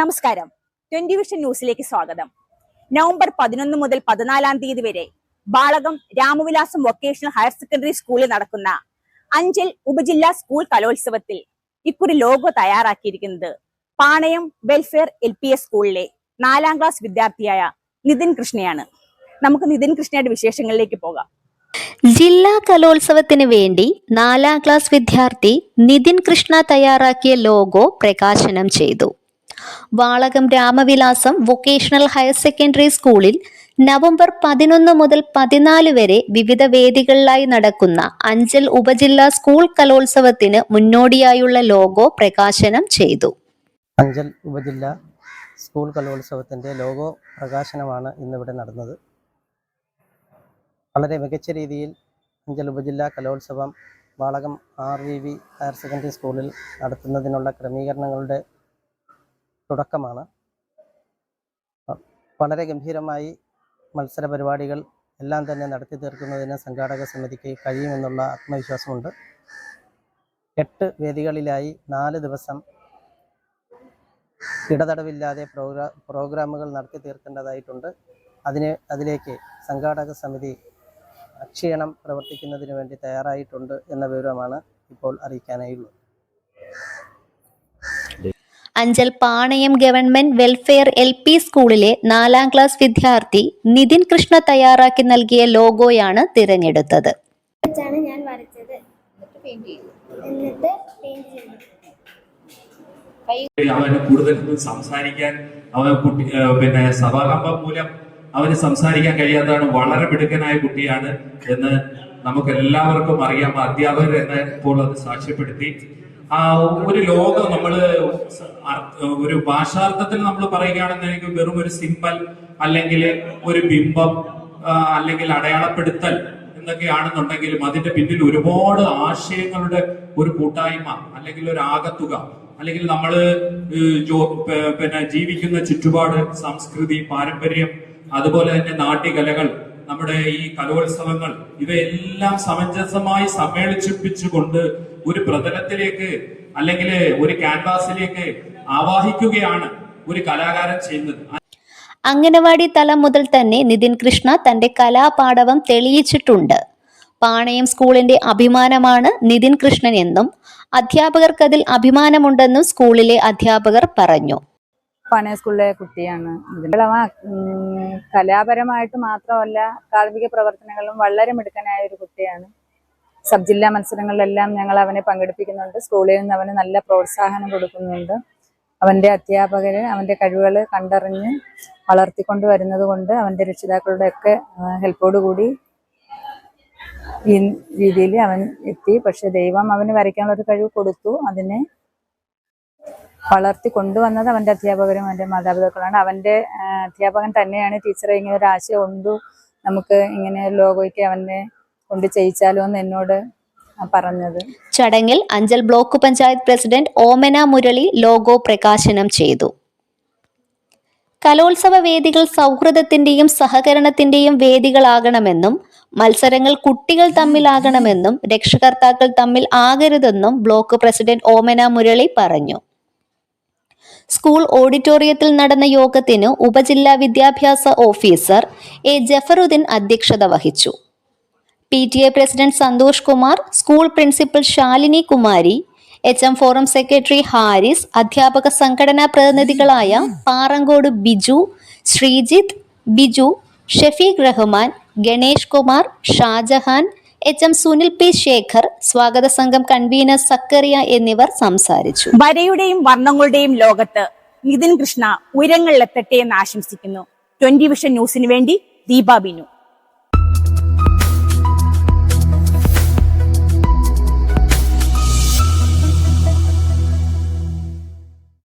നമസ്കാരം. Twenty vision ന്യൂസിലേക്ക് സ്വാഗതം. നവംബർ പതിനൊന്ന് മുതൽ പതിനാലാം തീയതി വരെ Valakam Ramavilasam vocational higher secondary സ്കൂളിൽ നടക്കുന്ന അഞ്ചൽ ഉപജില്ലാ സ്കൂൾ കലോത്സവത്തിൽ ഇക്കുറി ലോഗോ തയ്യാറാക്കിയിരിക്കുന്നത് Panayam welfare L P S സ്കൂളിലെ നാലാം ക്ലാസ് വിദ്യാർത്ഥിയായ നിതിൻ കൃഷ്ണയാണ്. നമുക്ക് നിതിൻ കൃഷ്ണയുടെ വിശേഷങ്ങളിലേക്ക് പോകാം. ജില്ലാ കലോത്സവത്തിന് വേണ്ടി നാലാം ക്ലാസ് വിദ്യാർത്ഥി നിതിൻ കൃഷ്ണ തയ്യാറാക്കിയ ലോഗോ പ്രകാശനം ചെയ്തു. Valakam Ramavilasam vocational higher secondary സ്കൂളിൽ നവംബർ പതിനൊന്ന് മുതൽ പതിനാല് വരെ വിവിധ വേദികളിലായി നടക്കുന്ന അഞ്ചൽ ഉപജില്ലാ സ്കൂൾ കലോത്സവത്തിന് മുന്നോടിയായുള്ള ലോഗോ പ്രകാശനം ചെയ്തു. അഞ്ചൽ ഉപജില്ലാ സ്കൂൾ കലോത്സവത്തിന്റെ ലോഗോ പ്രകാശനമാണ് ഇന്നിവിടെ നടന്നത്. വളരെ മികച്ച രീതിയിൽ അഞ്ചൽ ഉപജില്ലാ കലോത്സവം Valakam R V V higher secondary സ്കൂളിൽ നടത്തുന്നതിനുള്ള ക്രമീകരണങ്ങളുടെ തുടക്കമാണ്. വളരെ ഗംഭീരമായി മത്സര പരിപാടികൾ എല്ലാം തന്നെ നടത്തി തീർക്കുന്നതിന് സംഘാടക സമിതിക്ക് കഴിയുമെന്നുള്ള ആത്മവിശ്വാസമുണ്ട്. എട്ട് വേദികളിലായി നാല് ദിവസം ഇടതടവില്ലാതെ പ്രോഗ്രാ പ്രോഗ്രാമുകൾ നടത്തി തീർക്കേണ്ടതായിട്ടുണ്ട്. അതിന് അതിലേക്ക് സംഘാടക സമിതി അക്ഷീണം പ്രവർത്തിക്കുന്നതിന് വേണ്ടി തയ്യാറായിട്ടുണ്ട് എന്ന വിവരമാണ് ഇപ്പോൾ അറിയിക്കാനായുള്ളത്. Anchal Panayam government welfare L P സ്കൂളിലെ നാലാം ക്ലാസ് വിദ്യാർത്ഥി നിതിൻ കൃഷ്ണ തയ്യാറാക്കി നൽകിയ ലോഗോയാണ് തിരഞ്ഞെടുത്തത്. ഞാൻ വരച്ചത്. എന്നിട്ട് പെയിന്റ് ചെയ്തു. അവന് കൂടുതൽ സംസാരിക്കാൻ അവൻ കുട്ടി പിന്നെ സഭാകമ്പം മൂലം അവന് സംസാരിക്കാൻ കഴിയാത്തതാണ് വളരെ മിടുക്കനായ കുട്ടിയാണ് എന്ന് നമുക്ക് എല്ലാവർക്കും അറിയാം. അധ്യാപകർ എന്നെ ഇപ്പോൾ അത് സാക്ഷ്യപ്പെടുത്തി. ആ ഒരു ലോകം നമ്മൾ ഒരു ഭാഷാർത്ഥത്തിൽ നമ്മൾ പറയുകയാണെന്നുണ്ടെങ്കിൽ വെറും ഒരു സിമ്പൽ അല്ലെങ്കിൽ ഒരു ബിംബം അല്ലെങ്കിൽ അടയാളപ്പെടുത്തൽ എന്നൊക്കെയാണെന്നുണ്ടെങ്കിലും അതിന്റെ പിന്നിൽ ഒരുപാട് ആശയങ്ങളുടെ ഒരു കൂട്ടായ്മ അല്ലെങ്കിൽ ഒരു ആകത്തുക. അല്ലെങ്കിൽ നമ്മൾ പിന്നെ ജീവിക്കുന്ന ചുറ്റുപാട് സംസ്കൃതി പാരമ്പര്യം അതുപോലെ തന്നെ നാട്യകലകൾ നമ്മുടെ ഈ കലോത്സവങ്ങൾ ഇവയെല്ലാം സമഞ്ജസമായി സമ്മേളിച്ചിപ്പിച്ചുകൊണ്ട് ഒരു പ്രതലത്തിലേക്ക് അല്ലെങ്കിൽ ഒരു ക്യാൻവാസിലേക്ക് ആവാഹിക്കുകയാണ് ഒരു കലാകാരൻ ചെയ്യുന്നത്. അംഗനവാടി തലം മുതൽ തന്നെ നിതിൻ കൃഷ്ണ തന്റെ കലാപാടവം തെളിയിച്ചിട്ടുണ്ട്. പാണയം സ്കൂളിന്റെ അഭിമാനമാണ് നിതിൻ കൃഷ്ണൻ എന്നും അധ്യാപകർക്കതിൽ അഭിമാനമുണ്ടെന്നും സ്കൂളിലെ അധ്യാപകർ പറഞ്ഞു. പാണയ സ്കൂളിലെ കുട്ടിയാണ് കലാപരമായിട്ട് മാത്രമല്ല കാർമിക പ്രവർത്തനങ്ങളും വളരെ മിടുക്കനായ ഒരു കുട്ടിയാണ് സബ് ജില്ലാ മത്സരങ്ങളിലെല്ലാം ഞങ്ങൾ അവനെ പങ്കെടുപ്പിക്കുന്നുണ്ട്. സ്കൂളിൽ നിന്ന് അവന് നല്ല പ്രോത്സാഹനം കൊടുക്കുന്നുണ്ട്. അവന്റെ അധ്യാപകർ അവന്റെ കഴിവുകൾ കണ്ടറിഞ്ഞ് വളർത്തിക്കൊണ്ട് വരുന്നത് കൊണ്ട് അവന്റെ രക്ഷിതാക്കളുടെയൊക്കെ ഹെൽപ്പോടുകൂടി ഹെൽപ്പോട് കൂടി ഈ രീതിയിൽ അവൻ എത്തി. പക്ഷെ ദൈവം അവന് വരയ്ക്കാനുള്ള ഒരു കഴിവ് കൊടുത്തു. അതിനെ വളർത്തി കൊണ്ടുവന്നത് അവന്റെ അധ്യാപകരും അവന്റെ മാതാപിതാക്കളാണ്. അവന്റെ അധ്യാപകൻ തന്നെയാണ്. ടീച്ചറെ ഇങ്ങനെ ഒരു ആശയം ഉണ്ടു. നമുക്ക് ഇങ്ങനെ ലോഗോയ്ക്ക് അവനെ കൊണ്ട് ചെയ്യിച്ചാലോ എന്ന് എന്നോട് പറഞ്ഞത്. ചടങ്ങിൽ Anchal block panchayat president Omana Murali logo പ്രകാശനം ചെയ്തു. കലോത്സവ വേദികൾ സൗഹൃദത്തിന്റെയും സഹകരണത്തിന്റെയും വേദികളാകണമെന്നും മത്സരങ്ങൾ കുട്ടികൾ തമ്മിലാകണമെന്നും രക്ഷകർത്താക്കൾ തമ്മിൽ ആകരുതെന്നും ബ്ലോക്ക് പ്രസിഡന്റ് ഓമന മുരളി പറഞ്ഞു. സ്കൂൾ ഓഡിറ്റോറിയത്തിൽ നടന്ന യോഗത്തിന് ഉപജില്ലാ വിദ്യാഭ്യാസ ഓഫീസർ എ ജഫറുദ്ദീൻ അധ്യക്ഷത വഹിച്ചു. P T A president Santhosh Kumar school principal Shalini Kumari H M forum secretary Haris അധ്യാപക സംഘടനാ പ്രതിനിധികളായ Parankode Biju Sreejith Biju Shafeeq Rahman Ganesh Kumar Shajahan H M Sunil P Shekhar സ്വാഗത സംഘം convener Zacharia എന്നിവർ സംസാരിച്ചു. വരയുടെയും വർണങ്ങളുടെയും ലോകത്ത് നിതിൻ കൃഷ്ണ ഉയരങ്ങളിലെത്തട്ടെ എന്ന് ആശംസിക്കുന്നു. ട്വന്റി വിഷൻ ന്യൂസിന് വേണ്ടി ദീപ ബിനു.